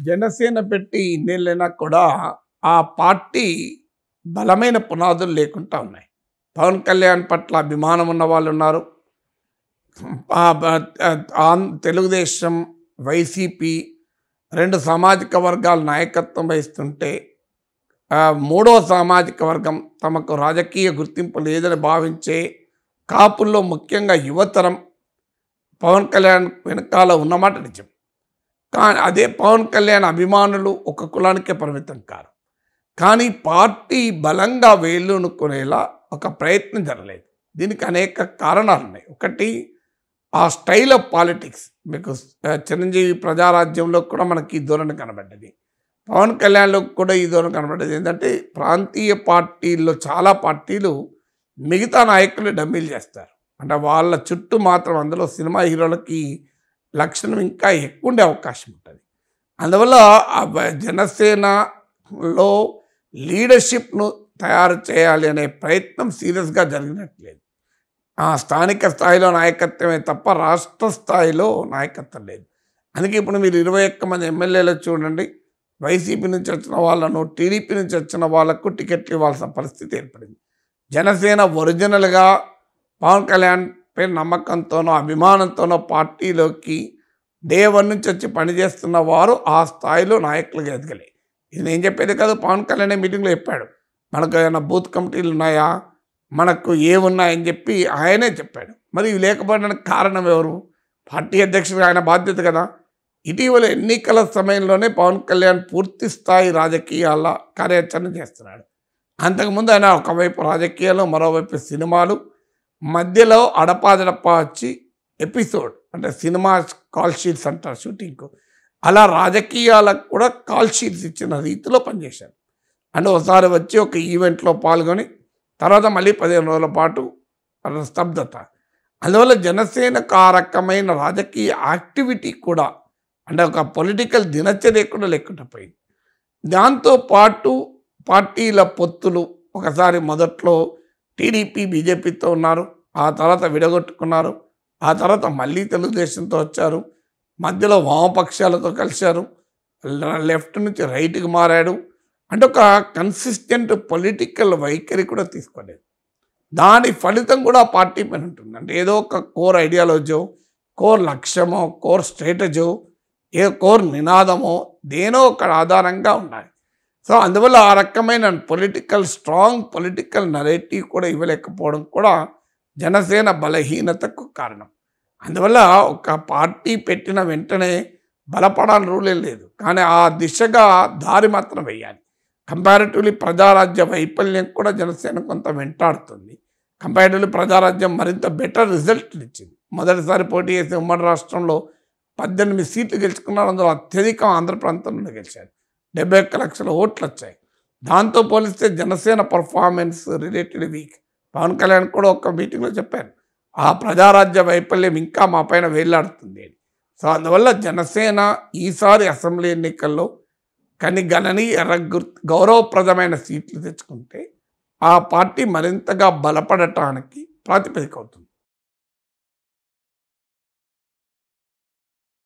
జనసేన పెట్టి ఇన్నేళ్ళైనా కూడా ఆ పార్టీ బలమైన పునాదులు లేకుండా ఉన్నాయి. పవన్ కళ్యాణ్ పట్ల అభిమానం ఉన్న వాళ్ళు ఉన్నారు. ఆం- తెలుగుదేశం వైసీపీ రెండు సామాజిక వర్గాల నాయకత్వం వహిస్తుంటే మూడవ సామాజిక వర్గం తమకు రాజకీయ గుర్తింపు లేదని భావించే కాపుల్లో ముఖ్యంగా యువతరం పవన్ కళ్యాణ్ వెనకాల ఉన్నమాట నిజం. కానీ అదే పవన్ కళ్యాణ్ అభిమానులు ఒక కులానికే పరిమితం కారు. కానీ పార్టీ బలంగా వేలునుకునేలా ఒక ప్రయత్నం జరగలేదు. దీనికి అనేక కారణాలు ఉన్నాయి. ఒకటి ఆ స్టైల్ ఆఫ్ పాలిటిక్స్. మీకు చిరంజీవి ప్రజారాజ్యంలో కూడా మనకి ఈ ధోరణి కనబడ్డది. పవన్ కళ్యాణ్లో కూడా ఈ ధోరణి కనబడ్డది. ఏంటంటే ప్రాంతీయ పార్టీల్లో చాలా పార్టీలు మిగతా నాయకులు డమ్మీలు చేస్తారు. అంటే వాళ్ళ చుట్టూ మాత్రం అందులో సినిమా హీరోలకి లక్షణం ఇంకా ఎక్కువ ఉండే అవకాశం ఉంటుంది అందువల్ల ఆ జనసేనలో లీడర్షిప్ను తయారు చేయాలి అనే ప్రయత్నం సీరియస్గా జరిగినట్లేదు. ఆ స్థానిక స్థాయిలో నాయకత్వమే తప్ప రాష్ట్ర స్థాయిలో నాయకత్వం లేదు. అందుకే ఇప్పుడు మీరు ఇరవై ఒక్క మంది ఎమ్మెల్యేలు చూడండి. వైసీపీ నుంచి వచ్చిన వాళ్ళను టీడీపీ నుంచి వచ్చిన వాళ్ళకు టికెట్లు ఇవ్వాల్సిన పరిస్థితి ఏర్పడింది. జనసేన ఒరిజినల్గా పవన్ కళ్యాణ్ పై నమ్మకంతోనో అభిమానంతోనో పార్టీలోకి డే వన్ నుంచి వచ్చి పనిచేస్తున్న వారు ఆ స్థాయిలో నాయకులుగా ఎదగలే. ఇది నేను చెప్పేది కాదు పవన్ కళ్యాణ్ మీటింగ్లో చెప్పాడు. మనకు ఏమైనా బూత్ కమిటీలు ఉన్నాయా? మనకు ఏమున్నాయని చెప్పి ఆయనే చెప్పాడు. మరి ఇవి లేకపోవడానికి కారణం ఎవరు? పార్టీ అధ్యక్షుడు ఆయన బాధ్యత కదా. ఇటీవల ఎన్నికల సమయంలోనే పవన్ కళ్యాణ్ పూర్తి స్థాయి రాజకీయాల కార్యాచరణ చేస్తున్నాడు. అంతకుముందు ఆయన ఒకవైపు రాజకీయాలు మరోవైపు సినిమాలు మధ్యలో అడపాదడపా వచ్చి ఎపిసోడ్ అంటే సినిమా కాల్ షీట్స్ అంటారు షూటింగ్కు. అలా రాజకీయాలకు కూడా కాల్ షీట్స్ ఇచ్చిన రీతిలో పనిచేశారు. అంటే ఒకసారి వచ్చి ఒక ఈవెంట్లో పాల్గొని తర్వాత మళ్ళీ పదిహేను రోజుల పాటు స్తబ్దత. అందువల్ల జనసేనకు ఆ రకమైన రాజకీయ యాక్టివిటీ కూడా అంటే ఒక పొలిటికల్ దినచర్య కూడా లేకుండా పోయింది. దాంతో పాటు పార్టీల పొత్తులు ఒకసారి మొదట్లో టీడీపీ బీజేపీతో ఉన్నారు. ఆ తర్వాత విడగొట్టుకున్నారు. ఆ తర్వాత మళ్ళీ తెలుగుదేశంతో వచ్చారు. మధ్యలో వామపక్షాలతో కలిశారు. లెఫ్ట్ నుంచి రైట్కి మారాడు. అంటే ఒక కన్సిస్టెంట్ పొలిటికల్ వైఖరి కూడా తీసుకోలేదు. దాని ఫలితం కూడా పార్టీ పైన ఉంటుంది. అంటే ఏదో ఒక కోర్ ఐడియాలజో కోర్ లక్ష్యమో కోర్ స్ట్రాటజీ ఏ కోర్ నినాదమో దేనో ఒక ఆధారంగా ఉండాలి సో అందువల్ల ఆ రకమైన పొలిటికల్ స్ట్రాంగ్ పొలిటికల్ నరేటివ్ కూడా ఇవ్వలేకపోవడం కూడా జనసేన బలహీనతకు కారణం. అందువల్ల ఒక పార్టీ పెట్టిన వెంటనే బలపడాలని రూలే లేదు. కానీ ఆ దిశగా దారి మాత్రం వేయాలి. కంపారిటివ్లీ ప్రజారాజ్య వైఫల్యం కూడా జనసేన కొంత వెంటాడుతుంది. కంపారిటివ్లీ ప్రజారాజ్యం మరింత బెటర్ రిజల్ట్ ఇచ్చింది. మొదటిసారి పోటీ చేసే ఉమ్మడి రాష్ట్రంలో పద్దెనిమిది సీట్లు గెలుచుకున్నారు. అందులో అత్యధికం ఆంధ్ర ప్రాంతంలో గెలిచారు. డెబ్బై ఒక్క లక్షల ఓట్లు వచ్చాయి దాంతో పోలిస్తే Janasena performance related weak Pawan Kalyan కూడా ఒక మీటింగ్లో చెప్పారు. ఆ ప్రజారాజ్య వైఫల్యం ఇంకా మా పైన వేలాడుతుంది అని. సో అందువల్ల జనసేన ఈసారి అసెంబ్లీ ఎన్నికల్లో కానీ గణనీయ రగ్గు- గౌరవప్రదమైన సీట్లు తెచ్చుకుంటే ఆ పార్టీ మరింతగా బలపడటానికి ప్రాతిపదిక అవుతుంది